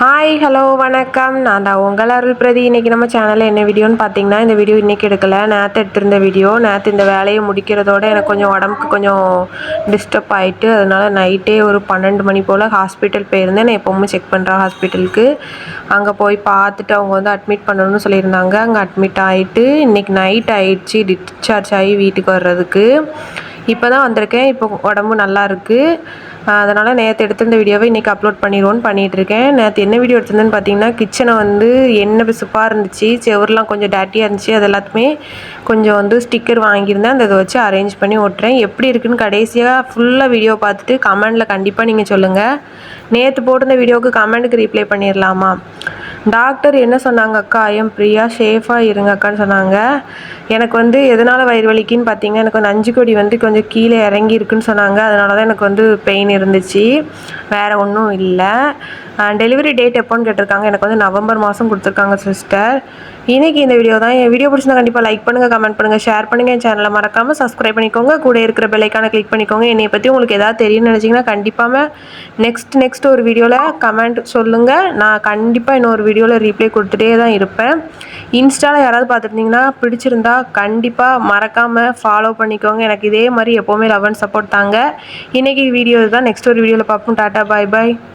Hi hello வணக்கம். நான் தான் உங்கள் அருள் பிரதி. இன்றைக்கி நம்ம சேனலில் என்ன வீடியோன்னு பார்த்தீங்கன்னா இந்த வீடியோ இன்றைக்கி எடுக்கலை. நேற்று எடுத்திருந்த வீடியோ. நேற்று இந்த வேலையை முடிக்கிறதோட எனக்கு கொஞ்சம் உடம்புக்கு கொஞ்சம் டிஸ்டர்ப் ஆகிட்டு அதனால் நைட்டே ஒரு பன்னெண்டு மணி போல் ஹாஸ்பிட்டல் போயிருந்தேன். நான் எப்போவுமே செக் பண்ணுறேன் ஹாஸ்பிட்டலுக்கு அங்கே போய் பார்த்துட்டு அவங்க வந்து அட்மிட் பண்ணணும்னு சொல்லியிருந்தாங்க. அங்கே அட்மிட் ஆகிட்டு இன்றைக்கி நைட் ஆகிடுச்சி டிஸ்சார்ஜ் ஆகி வீட்டுக்கு வர்றதுக்கு. இப்போ தான் வந்திருக்கேன். இப்போ உடம்பு நல்லா இருக்குது அதனால் நேற்று எடுத்திருந்த வீடியோவை இன்றைக்கி அப்லோட் பண்ணிடுவோன்னு பண்ணிகிட்ருக்கேன் நேற்று என்ன வீடியோ எடுத்திருந்தேன்னு பார்த்தீங்கன்னா கிச்சனை வந்து எண்ணெய் பிசுப்பாக இருந்துச்சு. செவர்லாம் கொஞ்சம் டேட்டியாக இருந்துச்சு. அது எல்லாத்துமே கொஞ்சம் வந்து ஸ்டிக்கர் வாங்கியிருந்தேன். அந்த இதை வச்சு அரேஞ்ச் பண்ணி ஓட்டுறேன். எப்படி இருக்குன்னு கடைசியாக ஃபுல்லாக வீடியோ பார்த்துட்டு கமெண்டில் கண்டிப்பாக நீங்கள் சொல்லுங்கள் நேற்று போட்டிருந்த வீடியோவுக்கு கமெண்ட்டுக்கு ரீப்ளை பண்ணிடலாமா டாக்டர் என்ன சொன்னாங்க அக்கா ஐயம் பிரியா சேஃபாக இருங்க அக்கான்னு சொன்னாங்க. எனக்கு வந்து எதனால் வயிறு வலிக்குன்னு பார்த்தீங்கன்னா எனக்கு வந்து அஞ்சு கொடி வந்து கொஞ்சம் கீழே இறங்கி இருக்குன்னு சொன்னாங்க. அதனால தான் எனக்கு வந்து பெயின் இருந்துச்சு. வேறு ஒன்றும் இல்லை. டெலிவரி டேட் எப்போன்னு கேட்டிருக்காங்க. எனக்கு வந்து நவம்பர் மாதம் கொடுத்துருக்காங்க சிஸ்டர் இன்றைக்கி இந்த வீடியோ தான். என் வீடியோ பிடிச்சிருந்தா கண்டிப்பாக லைக் பண்ணுங்கள் கமெண்ட் பண்ணுங்கள் ஷேர் பண்ணுங்கள் என் சேனலை மறக்காமல் சப்ஸ்கிரைப் பண்ணிக்கோங்க. கூட இருக்கிற பெல்லைக்கான கிளிக் பண்ணிக்கோங்க. என்னை பற்றி உங்களுக்கு எதாவது தெரியும்னு நினச்சிங்கன்னா கண்டிப்பாக நெக்ஸ்ட் நெக்ஸ்ட் ஒரு வீடியோவில் கமெண்ட் சொல்லுங்கள் நான் கண்டிப்பாக இன்னொரு வீடியோவில் ரீப்ளை கொடுத்துட்டே தான் இருப்பேன். இன்ஸ்டாவில் யாராவது பார்த்துருந்தீங்கன்னா பிடிச்சிருந்தா கண்டிப்பாக மறக்காமல் ஃபாலோ பண்ணிக்கோங்க. எனக்கு இதே மாதிரி எப்போவுமே லவ் அண்ட் சப்போர்ட் தாங்க. இன்றைக்கி வீடியோ தான் நெக்ஸ்ட் ஒரு வீடியோவில் பார்ப்போம். டாட்டா பாய் பாய்